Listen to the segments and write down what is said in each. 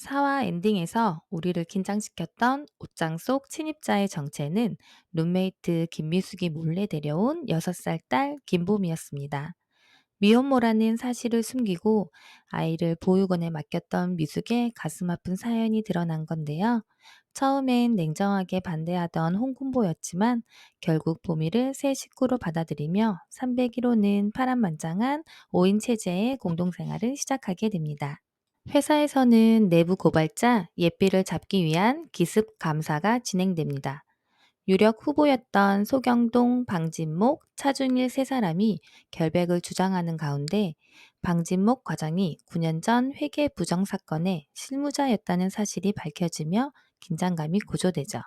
사화 엔딩에서 우리를 긴장시켰던 옷장 속 침입자의 정체는 룸메이트 김미숙이 몰래 데려온 6살 딸 김봄이었습니다. 미혼모라는 사실을 숨기고 아이를 보육원에 맡겼던 미숙의 가슴 아픈 사연이 드러난 건데요. 처음엔 냉정하게 반대하던 홍군보였지만 결국 보미를 새 식구로 받아들이며 301호는 파란만장한 5인 체제의 공동생활을 시작하게 됩니다. 회사에서는 내부 고발자 예삐를 잡기 위한 기습 감사가 진행됩니다. 유력 후보였던 소경동, 방진목, 차준일 세 사람이 결백을 주장하는 가운데 방진목 과장이 9년 전 회계 부정 사건의 실무자였다는 사실이 밝혀지며 긴장감이 고조되죠.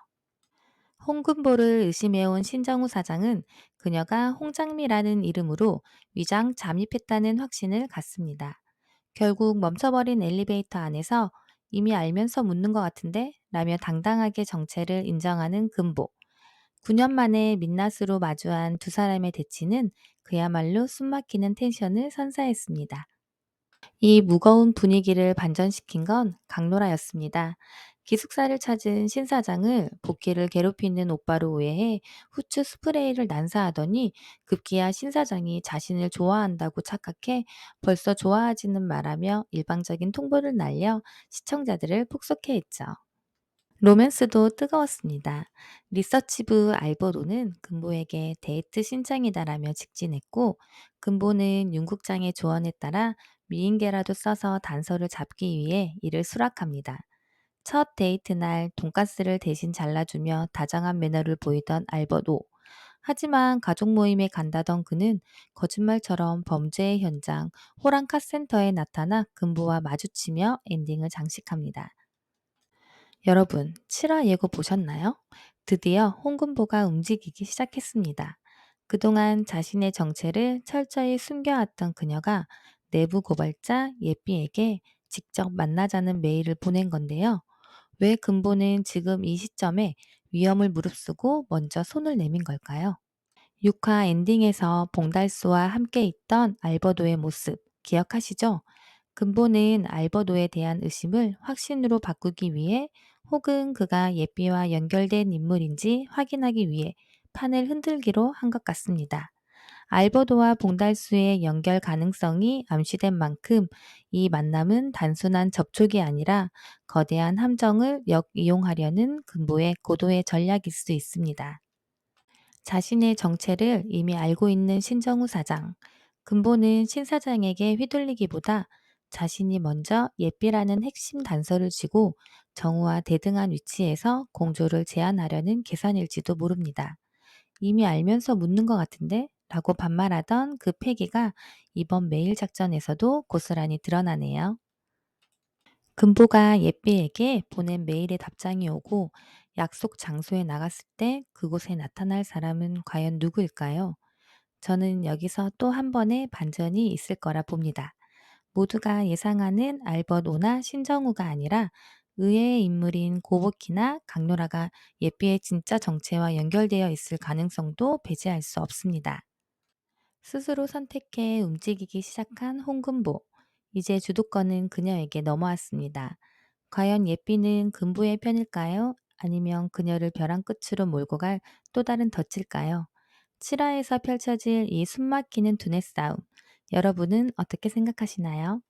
홍금보를 의심해온 신정우 사장은 그녀가 홍장미라는 이름으로 위장 잠입했다는 확신을 갖습니다. 결국 멈춰버린 엘리베이터 안에서 이미 알면서 묻는 것 같은데? 라며 당당하게 정체를 인정하는 금보. 9년 만에 민낯으로 마주한 두 사람의 대치는 그야말로 숨막히는 텐션을 선사했습니다. 이 무거운 분위기를 반전시킨 건 강노라였습니다. 기숙사를 찾은 신 사장을 복귀를 괴롭히는 오빠로 오해해 후추 스프레이를 난사하더니 급기야 신 사장이 자신을 좋아한다고 착각해 벌써 좋아하지는 말하며 일방적인 통보를 날려 시청자들을 폭소케 했죠. 로맨스도 뜨거웠습니다. 리서치부 알보도는 금보에게 데이트 신청이다라며 직진했고 금보는 윤 국장의 조언에 따라 미인계라도 써서 단서를 잡기 위해 이를 수락합니다. 첫 데이트 날 돈가스를 대신 잘라주며 다정한 매너를 보이던 알버도. 하지만 가족 모임에 간다던 그는 거짓말처럼 범죄의 현장 호랑 카센터에 나타나 금보와 마주치며 엔딩을 장식합니다. 여러분, 7화 예고 보셨나요? 드디어 홍금보가 움직이기 시작했습니다. 그동안 자신의 정체를 철저히 숨겨왔던 그녀가 내부 고발자 예삐에게 직접 만나자는 메일을 보낸 건데요. 왜 금보는 지금 이 시점에 위험을 무릅쓰고 먼저 손을 내민 걸까요? 6화 엔딩에서 봉달수와 함께 있던 알버도의 모습 기억하시죠? 근보는 알버도에 대한 의심을 확신으로 바꾸기 위해 혹은 그가 예삐와 연결된 인물인지 확인하기 위해 판을 흔들기로 한 것 같습니다. 알버도와 봉달수의 연결 가능성이 암시된 만큼 이 만남은 단순한 접촉이 아니라 거대한 함정을 역이용하려는 근보의 고도의 전략일 수 있습니다. 자신의 정체를 이미 알고 있는 신정우 사장. 근보는 신 사장에게 휘둘리기보다 자신이 먼저 예삐라는 핵심 단서를 쥐고 정우와 대등한 위치에서 공조를 제안하려는 계산일지도 모릅니다. 이미 알면서 묻는 것 같은데? 라고 반말하던 그 패기가 이번 메일 작전에서도 고스란히 드러나네요. 금보가 예삐에게 보낸 메일의 답장이 오고 약속 장소에 나갔을 때 그곳에 나타날 사람은 과연 누구일까요? 저는 여기서 또 한 번의 반전이 있을 거라 봅니다. 모두가 예상하는 알버도나 신정우가 아니라 의외의 인물인 고복희나 강노라가 예삐의 진짜 정체와 연결되어 있을 가능성도 배제할 수 없습니다. 스스로 선택해 움직이기 시작한 홍금보. 이제 주도권은 그녀에게 넘어왔습니다. 과연 예삐는 금부의 편일까요? 아니면 그녀를 벼랑 끝으로 몰고 갈 또 다른 덫일까요? 7화에서 펼쳐질 이 숨막히는 두뇌 싸움. 여러분은 어떻게 생각하시나요?